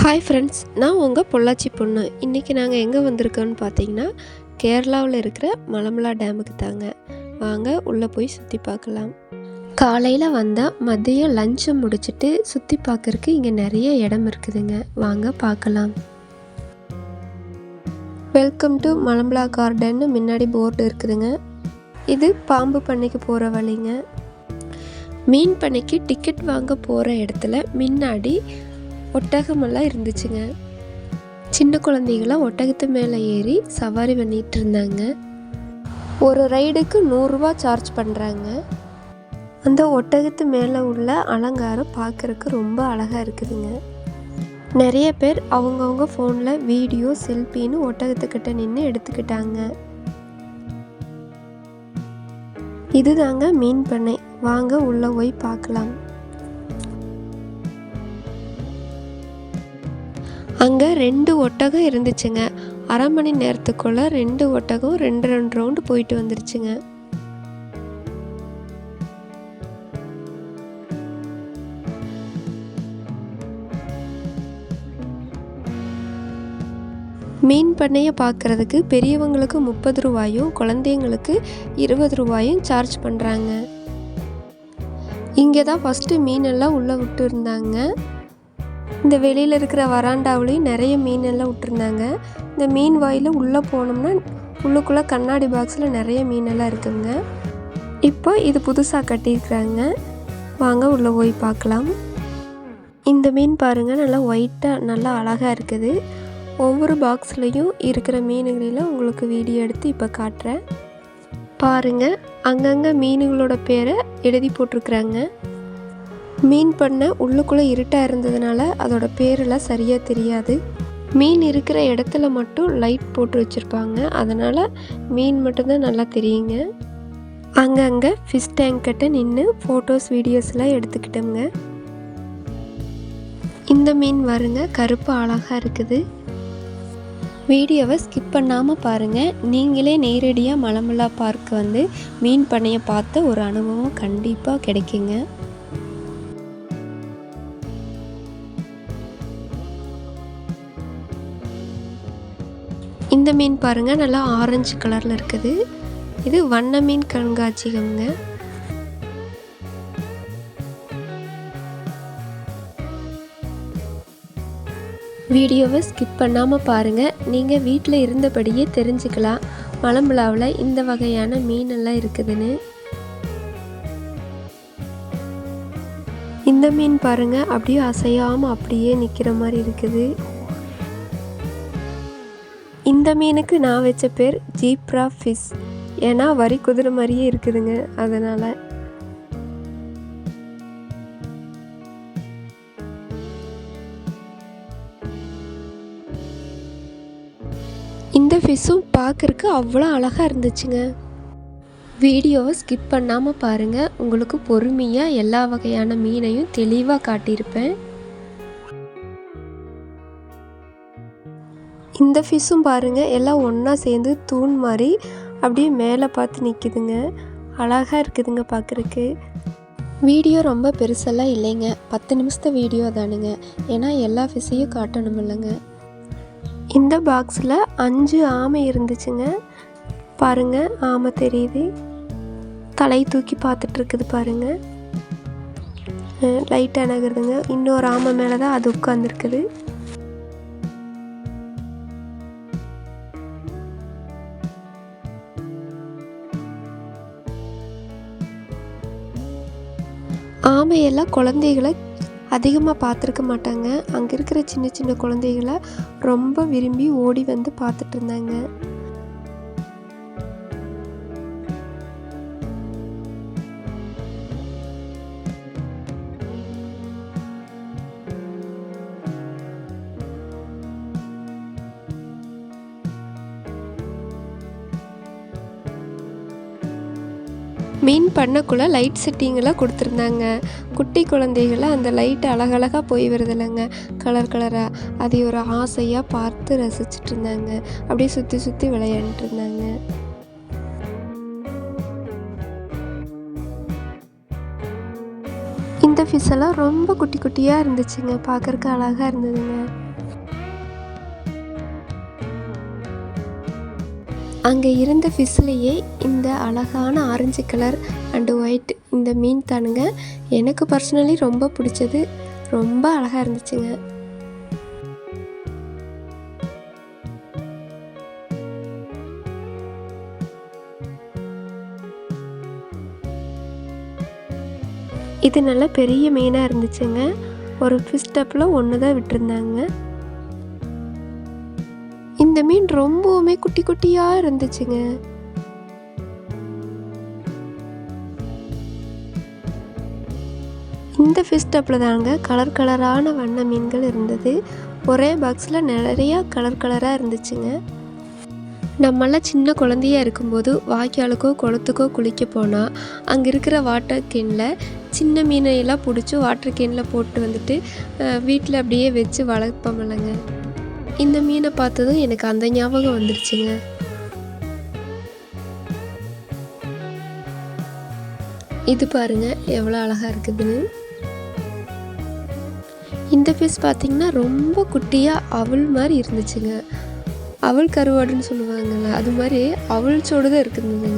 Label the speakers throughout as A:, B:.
A: Hi friends நான் உங்கள் பொள்ளாச்சி பொண்ணு. இன்றைக்கி நாங்கள் எங்கே வந்திருக்கோன்னு பார்த்தீங்கன்னா கேரளாவில் இருக்கிற மலமலா டேமுக்கு தாங்க. வாங்க உள்ளே போய் சுற்றி பார்க்கலாம். காலையில் வந்தால் மதியம் லஞ்சை முடிச்சுட்டு சுற்றி பார்க்கறக்கு இங்கே நிறைய இடம் இருக்குதுங்க. வாங்க பார்க்கலாம். வெல்கம் டு மலம்பலா கார்டன்னு முன்னாடி போர்டு இருக்குதுங்க. இது பாம்பு பண்ணைக்கு போகிற வழிங்க. மீன் பண்ணைக்கு டிக்கெட் வாங்க போகிற இடத்துல முன்னாடி ஒட்டகமெல்லாம் இருந்துச்சுங்க. சின்ன குழந்தைகளாம் ஒட்டகத்து மேலே ஏறி சவாரி பண்ணிகிட்டு இருந்தாங்க. ஒரு ரைடுக்கு நூறுரூவா சார்ஜ் பண்ணுறாங்க அந்த ஒட்டகத்து மேலே உள்ள அலங்காரம் பார்க்குறக்கு ரொம்ப அழகாக இருக்குதுங்க. நிறைய பேர் அவங்கவுங்க ஃபோனில் வீடியோ செல்ஃபின்னு ஒட்டகத்துக்கிட்ட நின்று எடுத்துக்கிட்டாங்க. இதுதாங்க மீன் பண்ணை. வாங்க உள்ளே போய் பார்க்கலாம். அங்கே ரெண்டு ஒட்டகம் இருந்துச்சுங்க. அரை மணி நேரத்துக்குள்ள ரெண்டு ஒட்டகம் ரெண்டு ரெண்டு ரவுண்டு போயிட்டு வந்துருச்சுங்க. மீன் பண்ணையை பார்க்குறதுக்கு பெரியவங்களுக்கு முப்பது ரூபாயும் குழந்தைங்களுக்கு இருபது ரூபாயும் சார்ஜ் பண்ணுறாங்க இங்கே தான் ஃபஸ்ட்டு மீனெல்லாம் உள்ளே விட்டு இருந்தாங்க. இந்த வெளியில் இருக்கிற வராண்டாவிலையும் நிறைய மீனெல்லாம் விட்டுருந்தாங்க. இந்த மீன் வாயில் உள்ளே போனோம்னா உள்ளுக்குள்ளே கண்ணாடி பாக்ஸில் நிறைய மீனெல்லாம் இருக்குங்க. இப்போ இது புதுசாக கட்டியிருக்கிறாங்க. வாங்க உள்ளே போய் பார்க்கலாம். இந்த மீன் பாருங்கள் நல்லா ஒயிட்டாக நல்லா அழகாக இருக்குது. ஒவ்வொரு பாக்ஸ்லேயும் இருக்கிற மீன்களில் உங்களுக்கு வீடியோ எடுத்து இப்போ காட்டுறேன். பாருங்கள் அங்கங்கே மீனுங்களோட பேரை எழுதி போட்டிருக்குறாங்க. மீன் பண்ண உள்ளுக்குள்ளே இருட்டாக இருந்ததுனால அதோட பேரெல்லாம் சரியாக தெரியாது. மீன் இருக்கிற இடத்துல மட்டும் லைட் போட்டு வச்சுருப்பாங்க. அதனால் மீன் மட்டும்தான் நல்லா தெரியுங்க. அங்கங்கே ஃபிஷ் டேங்க் கிட்ட நின்று ஃபோட்டோஸ் வீடியோஸ்லாம் எடுத்துக்கிட்டோங்க இந்த மீன் வருங்க கருப்பு அழகாக இருக்குது. வீடியோவை ஸ்கிப் பண்ணாமல் பாருங்கள் நீங்களே நேரடியாக மலமல்லா பார்க் வந்து மீன் பண்ணையை பார்த்த ஒரு அனுபவம் கண்டிப்பாக கிடைக்குங்க. இந்த மீன் பாருங்கள் நல்லா ஆரஞ்சு கலரில் இருக்குது. இது வண்ண மீன் கண்காட்சிகம்ங்க வீடியோவை ஸ்கிப் பண்ணாமல் பாருங்கள் நீங்கள் வீட்டில் இருந்தபடியே தெரிஞ்சுக்கலாம். மலம்புலாவில் இந்த வகையான மீனெல்லாம் இருக்குதுன்னு. இந்த மீன் பாருங்கள் அப்படியே அசையாமல் அப்படியே நிற்கிற மாதிரி இருக்குது. இந்த மீனுக்கு நான் வச்ச பேர் ஜீப்ரா ஃபிஷ். ஏன்னா வரி குதிரை மாதிரியே இருக்குதுங்க. அதனால். இந்த ஃபிஷ்ஷும் பார்க்குறக்கு அவ்வளோ அழகாக இருந்துச்சுங்க. வீடியோவை ஸ்கிப் பண்ணாமல் பாருங்கள் உங்களுக்கு பொறுமையாக எல்லா வகையான மீனையும் தெளிவாக காட்டியிருப்பேன். இந்த ஃபிஷ்ஷும் பாருங்கள் எல்லாம் ஒன்றா சேர்ந்து தூண் மாதிரி அப்படியே மேலே பார்த்து நிற்குதுங்க அழகாக இருக்குதுங்க பார்க்குறக்கு வீடியோ ரொம்ப பெருசெல்லாம் இல்லைங்க. பத்து நிமிஷத்து வீடியோ தானுங்க. ஏன்னா எல்லா ஃபிஷ்ஷையும் காட்டணும் இல்லைங்க இந்த பாக்ஸில் அஞ்சு ஆமை இருந்துச்சுங்க. பாருங்கள் ஆமை தெரியுது. தலை தூக்கி பார்த்துட்ருக்குது பாருங்கள் லைட் அணகுறதுங்க இன்னொரு ஆமை மேலே தான் அது உட்காந்துருக்குது ஆமையெல்லாம் குழந்தைகளை அதிகமாக பார்த்துருக்க மாட்டாங்க. அங்கே இருக்கிற சின்ன சின்ன குழந்தைகளை ரொம்ப விரும்பி ஓடி வந்து பார்த்துட்டு மீன் பண்ணக்குள்ளே லைட் செட்டிங்கெல்லாம் கொடுத்துருந்தாங்க. குட்டி குழந்தைகளை அந்த லைட் அழகழகாக போய் வருதில்லைங்க. கலர் கலராக அதை ஒரு ஆசையாக பார்த்து ரசிச்சுட்டு இருந்தாங்க. அப்படியே சுற்றி சுற்றி விளையாண்டுட்டு இருந்தாங்க. இந்த ஃபிஷ் எல்லாம் ரொம்ப குட்டி குட்டியாக இருந்துச்சுங்க. பார்க்குறக்கு அழகாக இருந்ததுங்க. அங்கே இருந்த ஃபிஷ்லேயே இந்த அழகான ஆரஞ்சு கலர் அண்டு ஒயிட் இந்த மீன் தானுங்க. எனக்கு பர்சனலி ரொம்ப பிடிச்சது. ரொம்ப அழகாக இருந்துச்சுங்க. இது நல்லா பெரிய மீனாக இருந்துச்சுங்க. ஒரு ஃபிஷ் டப்பில் ஒன்று தான் விட்டுருந்தாங்க. இந்த மீன் ரொம்பவுமே குட்டி குட்டியாக இருந்துச்சுங்க. இந்த ஃபிஷ் டப்பில் தாங்க கலர் கலரான வண்ண மீன்கள் இருந்தது. ஒரே பாக்ஸில் நிறையா கலர் கலராக இருந்துச்சுங்க. நம்மளாம் சின்ன குழந்தையா இருக்கும்போது வாய்க்காலுக்கோ குளத்துக்கோ குளிக்க போனால் அங்கே இருக்கிற வாட்டர் கேனில் சின்ன மீனையெல்லாம் பிடிச்சி வாட்டர் கேனில் போட்டு வந்துட்டு வீட்டில் அப்படியே வச்சு வளர்ப்போம் இல்லைங்க. இந்த மீனை பார்த்ததும் எனக்கு அந்த ஞாபகம் வந்துருச்சுங்க. இது பாருங்க எவ்வளோ அழகாக இருக்குதுன்னு. இந்த ஃபிஷ் பார்த்தீங்கன்னா ரொம்ப குட்டியாக அவள் மாதிரி இருந்துச்சுங்க. அவள் கருவாடுன்னு சொல்லுவாங்கள்ல அது மாதிரி அவள் சோடு தான் இருக்குதுங்க.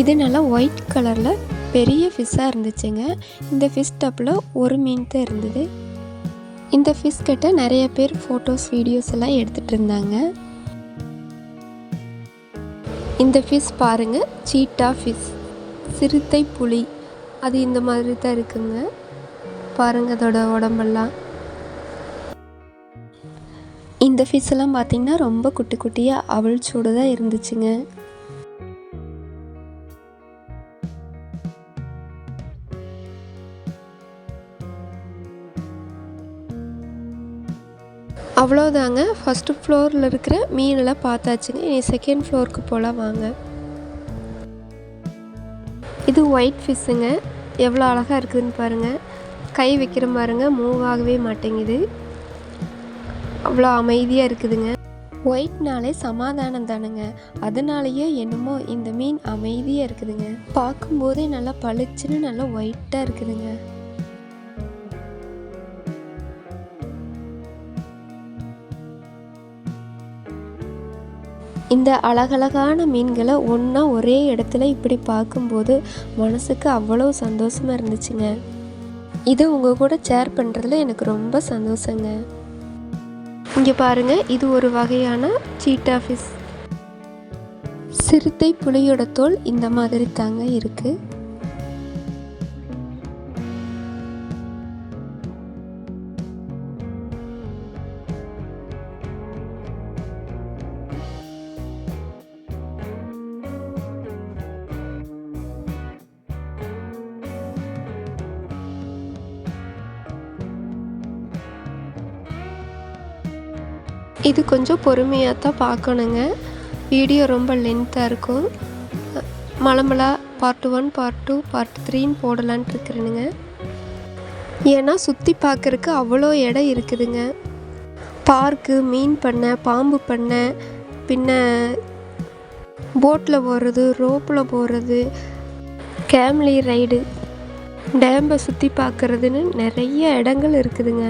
A: இது நல்லா ஒயிட் கலரில் பெரிய ஃபிஷ்ஷாக இருந்துச்சுங்க. இந்த ஃபிஷ் டப்பில் ஒரு மீன் தான் இருந்தது. இந்த ஃபிஷ் கிட்ட நிறைய பேர் ஃபோட்டோஸ் வீடியோஸ் எல்லாம் எடுத்துகிட்டு இருந்தாங்க. இந்த ஃபிஷ் பாருங்க சீட்டா ஃபிஷ் சிறுத்தை புலி. அது இந்த மாதிரி தான் இருக்குங்க. பாருங்க அதோட உடம்பெல்லாம். இந்த ஃபிஷ் எல்லாம் பார்த்தீங்கன்னா ரொம்ப குட்டி குட்டியாக அவள் சூடு தான் இருந்துச்சுங்க. அவ்வளோதாங்க ஃபஸ்ட்டு ஃப்ளோரில் இருக்கிற மீனெல்லாம் பார்த்தாச்சுங்க. இனி செகண்ட் ஃப்ளோருக்கு போகலாம் வாங்க. இது ஒயிட் ஃபிஷ்ஷுங்க எவ்வளோ அழகாக இருக்குதுன்னு பாருங்கள் கை வைக்கிற பாருங்க மூவ் ஆகவே மாட்டேங்குது. அவ்வளோ அமைதியாக இருக்குதுங்க. ஒயிட்னாலே சமாதானம் தானுங்க. அதனாலேயே என்னமோ இந்த மீன் அமைதியாக இருக்குதுங்க. பார்க்கும்போதே நல்லா பளிச்சுன்னு நல்லா ஒயிட்டாக இருக்குதுங்க. இந்த அழகழகான மீன்களை ஒன்றா ஒரே இடத்துல இப்படி பார்க்கும்போது மனசுக்கு அவ்வளோ சந்தோஷமாக இருந்துச்சுங்க. இதை உங்கள் கூட ஷேர் பண்ணுறதுல எனக்கு ரொம்ப சந்தோஷங்க. இங்கே பாருங்கள் இது ஒரு வகையான சீட்டா ஃபிஷ் சிறுத்தை புலியோட தோல் இந்த மாதிரி தாங்க இருக்குது இது கொஞ்சம் பொறுமையாக தான் பார்க்கணுங்க. வீடியோ ரொம்ப லென்த்தாக இருக்கும். மலமலா part one part two part த்ரீன்னு போடலான்ட்டு இருக்கிறேனுங்க. ஏன்னா சுற்றி பார்க்குறக்கு அவ்வளோ இடம் இருக்குதுங்க. பார்க்கு மீன் பண்ணை பாம்பு பண்ணை பின்ன போட்டில் போகிறது ரோப்பில் போகிறது கேம்லி ரைடு டேம்பை சுற்றி பார்க்குறதுன்னு நிறைய இடங்கள் இருக்குதுங்க.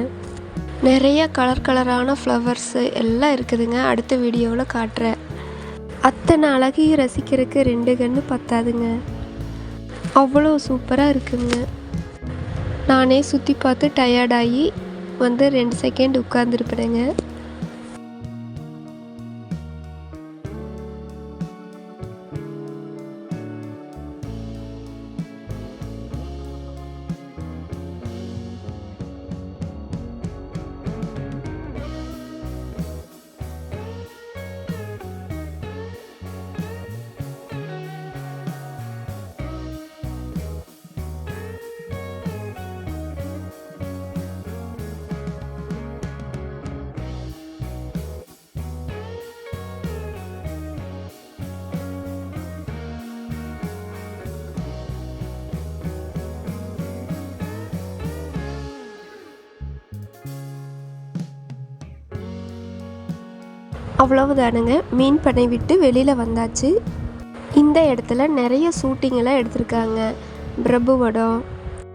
A: நிறைய கலர் கலரான ஃப்ளவர்ஸு எல்லாம் இருக்குதுங்க. அடுத்த வீடியோவில் காட்டுறேன். அத்தனை அழகையும் ரசிக்கிறதுக்கு ரெண்டு கன்று பத்தாதுங்க. அவ்வளோ சூப்பராக இருக்குங்க. நானே சுற்றி பார்த்து டயர்டாகி வந்து ரெண்டு செகண்ட் உட்காந்துருப்பேங்க அவ்வளவுதானுங்க. மீன் பண்ணை விட்டு வெளியில் வந்தாச்சு. இந்த இடத்துல நிறைய ஷூட்டிங்கெல்லாம் எடுத்திருக்காங்க. பிரபு படம்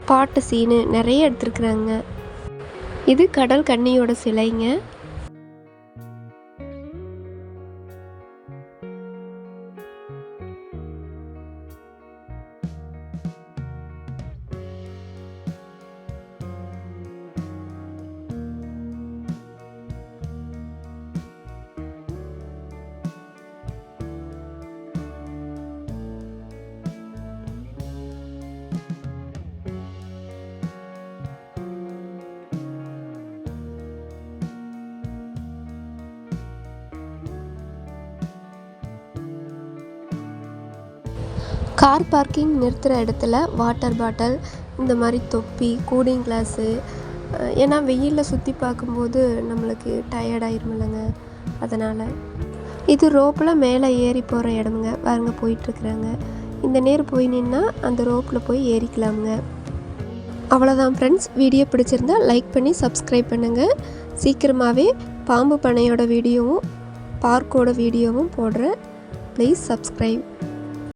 A: பாட்டு சீனு நிறைய எடுத்திருக்கிறாங்க. இது கடல் கன்னியோட சிலைங்க. கார் பார்க்கிங் நிறுத்துகிற இடத்துல வாட்டர் பாட்டில் இந்த மாதிரி தொப்பி கூலிங் கிளாஸு ஏன்னா வெயிலில் சுற்றி பார்க்கும்போது நம்மளுக்கு டயர்டாயிருமில்லங்க அதனால் இது ரோப்பில் மேலே ஏறி போகிற இடமுங்க. பாருங்க போயிட்டுருக்குறாங்க. இந்த நேர் போய் நின்னா அந்த ரோப்பில் போய் ஏறிக்கலாமுங்க. அவ்வளோதான் ஃப்ரெண்ட்ஸ் வீடியோ பிடிச்சிருந்தா லைக் பண்ணி சப்ஸ்கிரைப் பண்ணுங்கள் சீக்கிரமாகவே பாம்பு பனையோட வீடியோவும் பார்க்கோட வீடியோவும் போடுறேன். Please subscribe